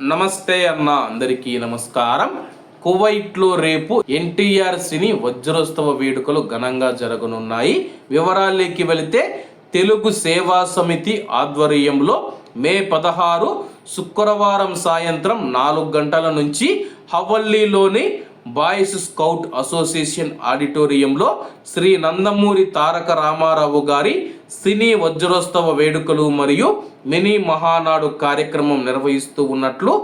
నమస్తే అన్న అందరికీ నమస్కారం. కువైట్లో రేపు ఎన్టీఆర్ సినీ వజ్రోత్సవ వేడుకలు ఘనంగా జరగనున్నాయి. వివరాల్లోకి వెళితే తెలుగు సేవా సమితి ఆధ్వర్యంలో మే పదహారు శుక్రవారం సాయంత్రం నాలుగు గంటల నుంచి హవల్లీలోని బాయ్స్ స్కౌట్ అసోసియేషన్ ఆడిటోరియంలో శ్రీ నందమూరి తారక రామారావు గారి సినీ వజ్రోత్సవ వేడుకలు మరియు మినీ మహానాడు కార్యక్రమం నిర్వహిస్తూ ఉన్నట్లు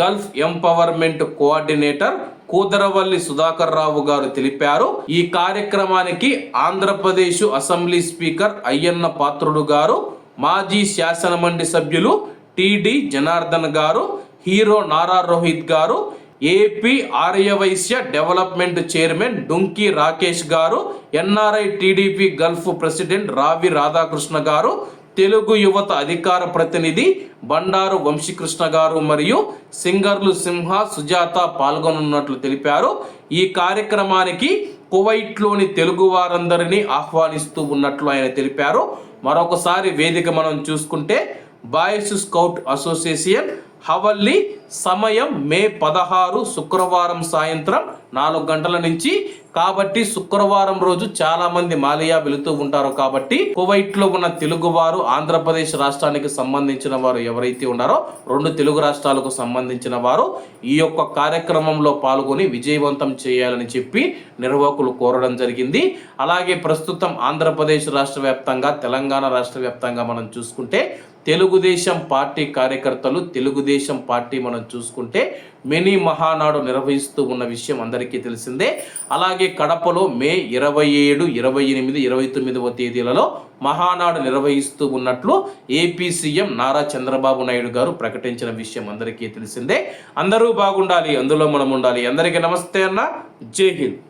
Gulf empowerment coordinator Kudaravalli Sudhakar Rao garu తెలిపారు. ఈ కార్యక్రమానికి ఆంధ్రప్రదేశ్ అసెంబ్లీ స్పీకర్ అయ్యన్న పాత్రుడు గారు మాజీ శాసనమండలి సభ్యులు టిడి జనార్దన్ గారు hero Nara Rohit garu AP Aryavysya development chairman Dunki Rakesh garu NRI TDP Gulf president రావి రాధాకృష్ణ గారు తెలుగు యువత అధికార ప్రతినిధి బండారు వంశీకృష్ణ గారు మరియు సింగర్లు సింహ సుజాత పాల్గొనున్నట్లు తెలిపారు. ఈ కార్యక్రమానికి కువైట్లోని తెలుగు వారందరినీ ఆహ్వానిస్తూ ఉన్నట్లు ఆయన తెలిపారు. మరొకసారి వేదిక మనం చూసుకుంటే బాయ్స్ స్కౌట్ అసోసియేషన్ హవల్లీ సమయం మే పదహారు శుక్రవారం సాయంత్రం నాలుగు గంటల నుంచి. కాబట్టి శుక్రవారం రోజు చాలా మంది మాలియా వెళుతూ ఉంటారు కాబట్టి కువైట్లో ఉన్న తెలుగు వారు ఆంధ్రప్రదేశ్ రాష్ట్రానికి సంబంధించిన వారు ఎవరైతే ఉన్నారో రెండు తెలుగు రాష్ట్రాలకు సంబంధించిన వారు ఈ యొక్క కార్యక్రమంలో పాల్గొని విజయవంతం చేయాలని చెప్పి నిర్వాహకులు కోరడం జరిగింది. అలాగే ప్రస్తుతం ఆంధ్రప్రదేశ్ రాష్ట్ర వ్యాప్తంగా తెలంగాణ రాష్ట్ర వ్యాప్తంగా మనం చూసుకుంటే తెలుగుదేశం పార్టీ కార్యకర్తలు తెలుగుదేశం పార్టీ మనం చూసుకుంటే మినీ మహానాడు నిర్వహిస్తూ ఉన్న విషయం అందరికీ తెలిసిందే. అలాగే కడపలో మే ఇరవై ఏడు ఇరవై ఎనిమిది ఇరవై తొమ్మిదవ తేదీలలో మహానాడు నిర్వహిస్తూ ఉన్నట్లు ఏపీ సీఎం నారా చంద్రబాబు నాయుడు గారు ప్రకటించిన విషయం అందరికీ తెలిసిందే. అందరూ బాగుండాలి అందులో మనం ఉండాలి. అందరికీ నమస్తే అన్న. జై హింద్.